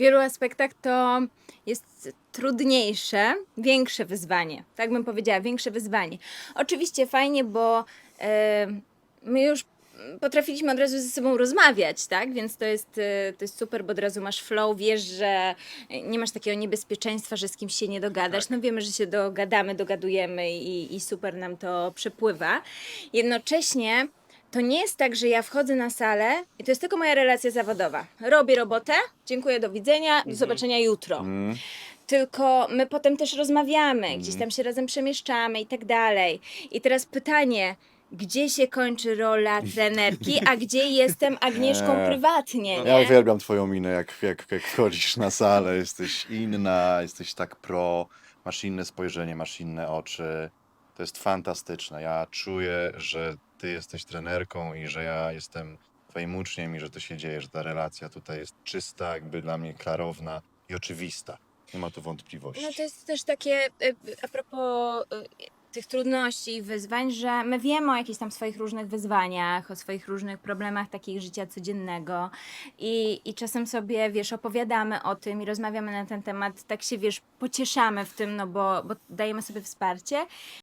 wielu aspektach to jest trudniejsze, większe wyzwanie. Tak bym powiedziała, większe wyzwanie. Oczywiście fajnie, bo e, my już potrafiliśmy od razu ze sobą rozmawiać, tak? Więc to jest, e, to jest super, bo od razu masz flow, wiesz, że nie masz takiego niebezpieczeństwa, że z kimś się nie dogadasz. No wiemy, że się dogadamy, dogadujemy i, i super nam to przepływa. Jednocześnie to nie jest tak, że ja wchodzę na salę i to jest tylko moja relacja zawodowa. Robię robotę, dziękuję, do widzenia, do zobaczenia jutro. Mm. Tylko my potem też rozmawiamy, gdzieś tam się razem przemieszczamy i tak dalej. I teraz pytanie, gdzie się kończy rola trenerki, a gdzie jestem Agnieszką Nie. prywatnie, Ja nie? uwielbiam twoją minę, jak, jak, jak wchodzisz na salę, jesteś inna, jesteś tak pro, masz inne spojrzenie, masz inne oczy. To jest fantastyczne. Ja czuję, że ty jesteś trenerką i że ja jestem twoim uczniem i że to się dzieje, że ta relacja tutaj jest czysta, jakby dla mnie klarowna i oczywista. Nie ma tu wątpliwości. No to jest też takie, y, a propos y, tych trudności i wyzwań, że my wiemy o jakichś tam swoich różnych wyzwaniach, o swoich różnych problemach takich życia codziennego i, i czasem sobie, wiesz, opowiadamy o tym i rozmawiamy na ten temat, tak się, wiesz, pocieszamy w tym, no bo, bo dajemy sobie wsparcie